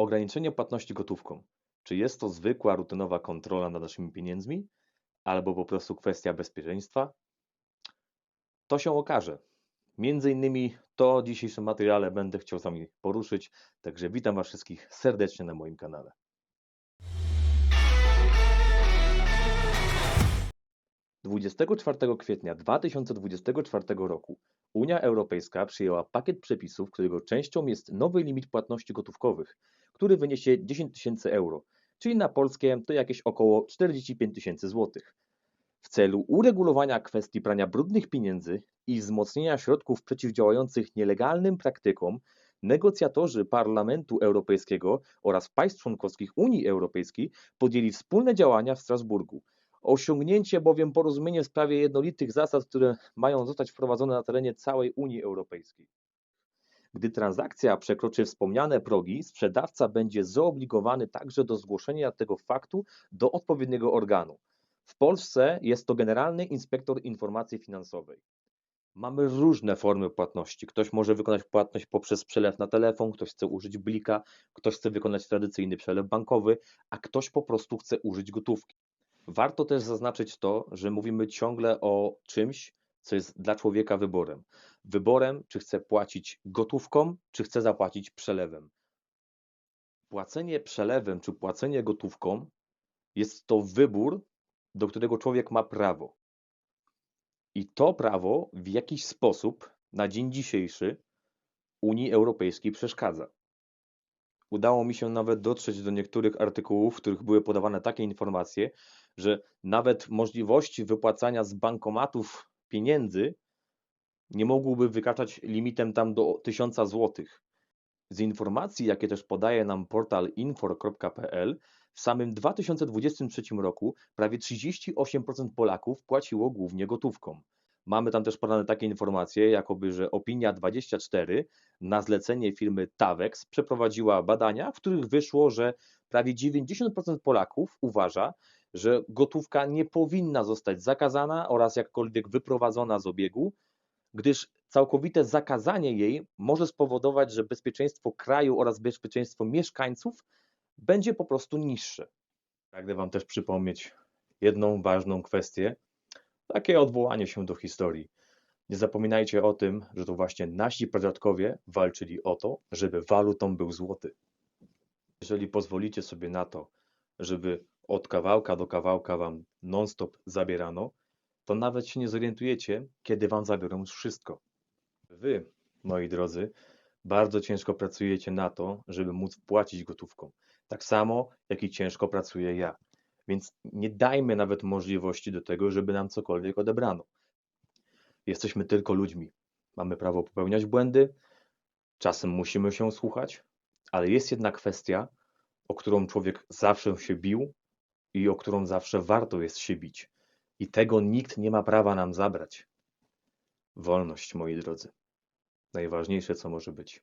Ograniczenie płatności gotówką. Czy jest to zwykła, rutynowa kontrola nad naszymi pieniędzmi, albo po prostu kwestia bezpieczeństwa? To się okaże. Między innymi to w dzisiejszym materiale będę chciał z Wami poruszyć, także witam Was wszystkich serdecznie na moim kanale. Dwudziestego czwartego kwietnia 2024 roku Unia Europejska przyjęła pakiet przepisów, którego częścią jest nowy limit płatności gotówkowych, który wyniesie 10 tysięcy euro, czyli na polskie to jakieś około 45 tysięcy złotych. W celu uregulowania kwestii prania brudnych pieniędzy i wzmocnienia środków przeciwdziałających nielegalnym praktykom, negocjatorzy Parlamentu Europejskiego oraz państw członkowskich Unii Europejskiej podjęli wspólne działania w Strasburgu. Osiągnięcie bowiem porozumienia w sprawie jednolitych zasad, które mają zostać wprowadzone na terenie całej Unii Europejskiej. Gdy transakcja przekroczy wspomniane progi, sprzedawca będzie zoobligowany także do zgłoszenia tego faktu do odpowiedniego organu. W Polsce jest to Generalny Inspektor Informacji Finansowej. Mamy różne formy płatności. Ktoś może wykonać płatność poprzez przelew na telefon, ktoś chce użyć blika, ktoś chce wykonać tradycyjny przelew bankowy, a ktoś po prostu chce użyć gotówki. Warto też zaznaczyć to, że mówimy ciągle o czymś, co jest dla człowieka wyborem. Wyborem, czy chce płacić gotówką, czy chce zapłacić przelewem. Płacenie przelewem, czy płacenie gotówką jest to wybór, do którego człowiek ma prawo. I to prawo w jakiś sposób na dzień dzisiejszy Unii Europejskiej przeszkadza. Udało mi się nawet dotrzeć do niektórych artykułów, w których były podawane takie informacje, że nawet możliwości wypłacania z bankomatów pieniędzy nie mogłyby wykraczać limitem tam do 1000 zł. Z informacji, jakie też podaje nam portal infor.pl, w samym 2023 roku prawie 38% Polaków płaciło głównie gotówką. Mamy tam też podane takie informacje, jakoby, że Opinia24 na zlecenie firmy Tavex przeprowadziła badania, w których wyszło, że prawie 90% Polaków uważa, że gotówka nie powinna zostać zakazana oraz jakkolwiek wyprowadzona z obiegu, gdyż całkowite zakazanie jej może spowodować, że bezpieczeństwo kraju oraz bezpieczeństwo mieszkańców będzie po prostu niższe. Pragnę Wam też przypomnieć jedną ważną kwestię, takie odwołanie się do historii. Nie zapominajcie o tym, że to właśnie nasi pradziadkowie walczyli o to, żeby walutą był złoty. Jeżeli pozwolicie sobie na to, żeby od kawałka do kawałka wam non-stop zabierano, to nawet się nie zorientujecie, kiedy wam zabiorą już wszystko. Wy, moi drodzy, bardzo ciężko pracujecie na to, żeby móc płacić gotówką. Tak samo, jak i ciężko pracuję ja. Więc nie dajmy nawet możliwości do tego, żeby nam cokolwiek odebrano. Jesteśmy tylko ludźmi. Mamy prawo popełniać błędy, czasem musimy się słuchać, ale jest jedna kwestia, o którą człowiek zawsze się bił i o którą zawsze warto jest się bić. I tego nikt nie ma prawa nam zabrać. Wolność, moi drodzy. Najważniejsze, co może być.